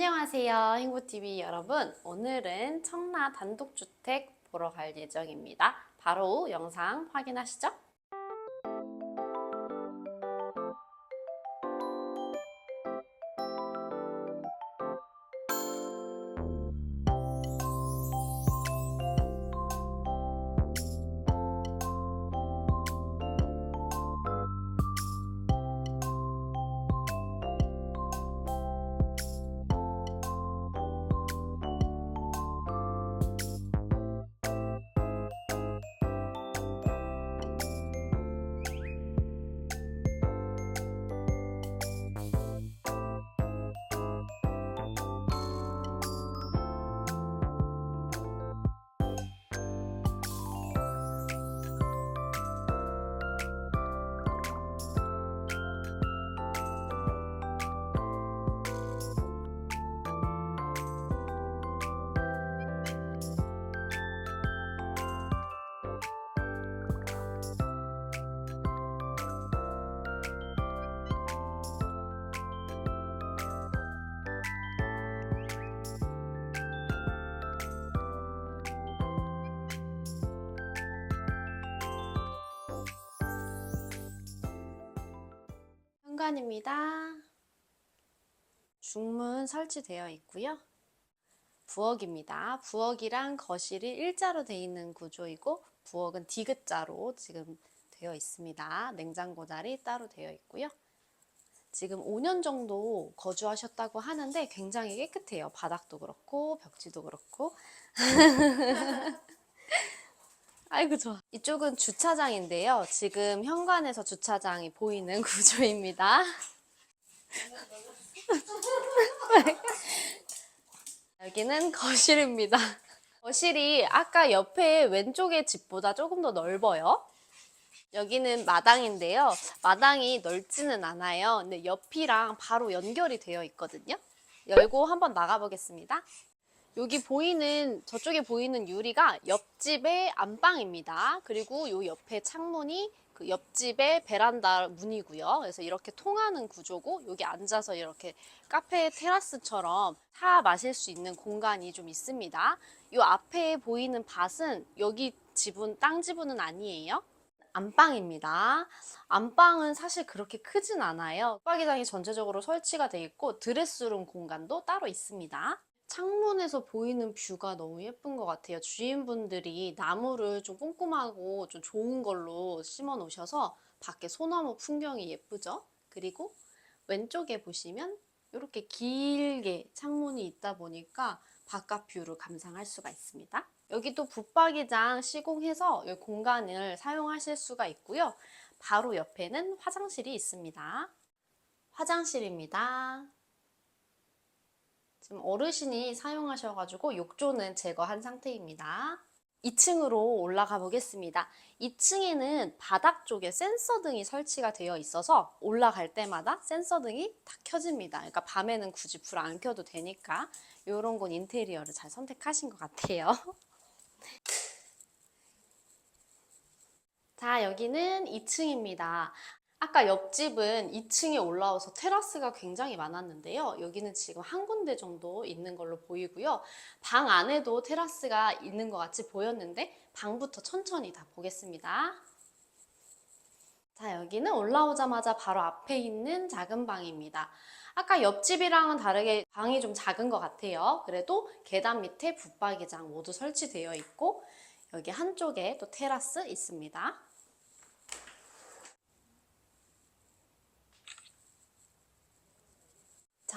안녕하세요. 행보TV 여러분. 오늘은 청라 단독주택 보러 갈 예정입니다. 바로 영상 확인하시죠. 현관입니다. 중문 설치되어 있고요. 부엌입니다. 부엌이랑 거실이 일자로 되어 있는 구조이고 부엌은 디귿자로 지금 되어 있습니다. 냉장고 자리 따로 되어 있고요. 지금 5년 정도 거주하셨다고 하는데 굉장히 깨끗해요. 바닥도 그렇고 벽지도 그렇고. 아이고 좋아. 이쪽은 주차장인데요. 지금 현관에서 주차장이 보이는 구조입니다. 여기는 거실입니다. 거실이 아까 옆에 왼쪽의 집보다 조금 더 넓어요. 여기는 마당인데요. 마당이 넓지는 않아요. 근데 옆이랑 바로 연결이 되어 있거든요. 열고 한번 나가보겠습니다. 여기 보이는 저쪽에 보이는 유리가 옆집의 안방입니다. 그리고 요 옆에 창문이 그 옆집의 베란다 문이고요. 그래서 이렇게 통하는 구조고 여기 앉아서 이렇게 카페 테라스처럼 차 마실 수 있는 공간이 좀 있습니다. 요 앞에 보이는 밭은 여기 지분 땅 지분은 아니에요. 안방입니다. 안방은 사실 그렇게 크진 않아요. 숙박기장이 전체적으로 설치가 되어 있고 드레스룸 공간도 따로 있습니다. 창문에서 보이는 뷰가 너무 예쁜 것 같아요. 주인분들이 나무를 좀 꼼꼼하고 좀 좋은 걸로 심어 놓으셔서 밖에 소나무 풍경이 예쁘죠? 그리고 왼쪽에 보시면 이렇게 길게 창문이 있다 보니까 바깥 뷰를 감상할 수가 있습니다. 여기도 붙박이장 시공해서 이 공간을 사용하실 수가 있고요. 바로 옆에는 화장실이 있습니다. 화장실입니다. 지금 어르신이 사용하셔가지고 욕조는 제거한 상태입니다. 2층으로 올라가 보겠습니다. 2층에는 바닥 쪽에 센서 등이 설치가 되어 있어서 올라갈 때마다 센서 등이 다 켜집니다. 그러니까 밤에는 굳이 불 안 켜도 되니까 이런 건 인테리어를 잘 선택하신 것 같아요. 자, 여기는 2층입니다. 아까 옆집은 2층에 올라와서 테라스가 굉장히 많았는데요. 여기는 지금 한 군데 정도 있는 걸로 보이고요. 방 안에도 테라스가 있는 것 같이 보였는데 방부터 천천히 다 보겠습니다. 자, 여기는 올라오자마자 바로 앞에 있는 작은 방입니다. 아까 옆집이랑은 다르게 방이 좀 작은 것 같아요. 그래도 계단 밑에 붙박이장 모두 설치되어 있고 여기 한쪽에 또 테라스 있습니다.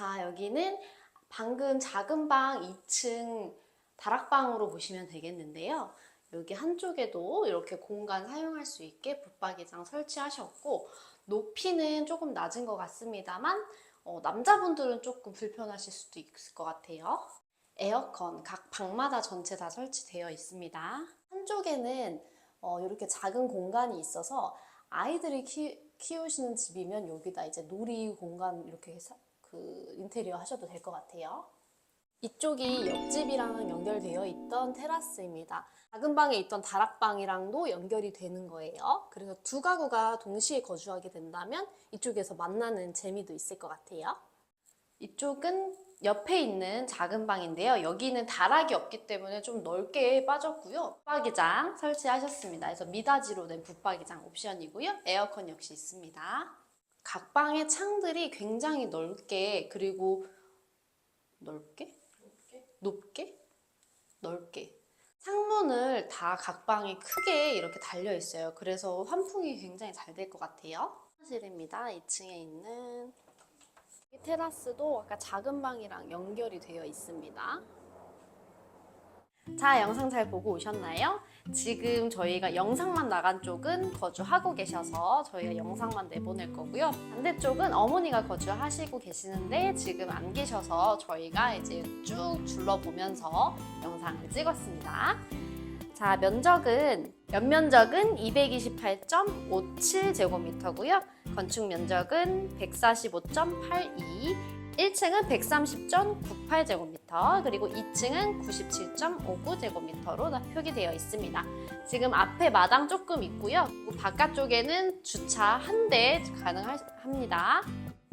자, 여기는 방금 작은 방 2층 다락방으로 보시면 되겠는데요. 여기 한쪽에도 이렇게 공간 사용할 수 있게 붙박이장 설치하셨고 높이는 조금 낮은 것 같습니다만 어, 남자분들은 조금 불편하실 수도 있을 것 같아요. 에어컨 각 방마다 전체 다 설치되어 있습니다. 한쪽에는 어, 이렇게 작은 공간이 있어서 아이들이 키, 키우시는 집이면 여기다 이제 놀이 공간 이렇게 사- 그 인테리어 하셔도 될 것 같아요. 이쪽이 옆집이랑 연결되어 있던 테라스입니다. 작은 방에 있던 다락방이랑도 연결이 되는 거예요. 그래서 두 가구가 동시에 거주하게 된다면 이쪽에서 만나는 재미도 있을 것 같아요. 이쪽은 옆에 있는 작은 방인데요. 여기는 다락이 없기 때문에 좀 넓게 빠졌고요. 붙박이장 설치하셨습니다. 그래서 미닫이로 된 붙박이장 옵션이고요. 에어컨 역시 있습니다. 각 방의 창들이 굉장히 넓게 그리고 넓게? 높게? 넓게 창문을 다 각 방에 크게 이렇게 달려 있어요. 그래서 환풍이 굉장히 잘 될 것 같아요. 화장실입니다. 2층에 있는 이 테라스도 아까 작은 방이랑 연결이 되어 있습니다. 자, 영상 잘 보고 오셨나요? 지금 저희가 영상만 나간 쪽은 거주하고 계셔서 저희가 영상만 내보낼 거고요. 반대쪽은 어머니가 거주하시고 계시는데 지금 안 계셔서 저희가 이제 쭉 둘러보면서 영상을 찍었습니다. 자, 면적은 연면적은 228.57제곱미터고요. 건축 면적은 145.82 1층은 130.98제곱미터, 그리고 2층은 97.59제곱미터로 표기되어 있습니다. 지금 앞에 마당 조금 있고요. 바깥쪽에는 주차 한 대 가능합니다.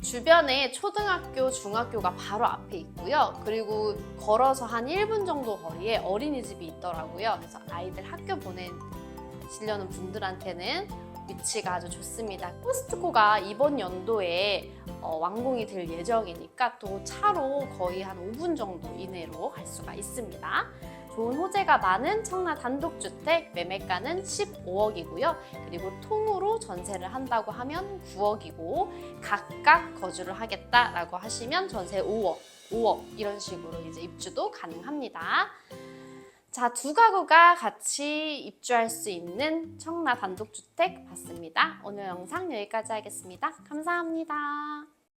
주변에 초등학교, 중학교가 바로 앞에 있고요. 그리고 걸어서 한 1분 정도 거리에 어린이집이 있더라고요. 그래서 아이들 학교 보내시려는 분들한테는 위치가 아주 좋습니다. 코스트코가 이번 연도에 어, 완공이 될 예정이니까 또 차로 거의 한 5분 정도 이내로 갈 수가 있습니다. 좋은 호재가 많은 청라 단독주택 매매가는 15억이고요. 그리고 통으로 전세를 한다고 하면 9억이고 각각 거주를 하겠다라고 하시면 전세 5억, 5억 이런 식으로 이제 입주도 가능합니다. 자, 두 가구가 같이 입주할 수 있는 청라 단독주택 봤습니다. 오늘 영상 여기까지 하겠습니다. 감사합니다.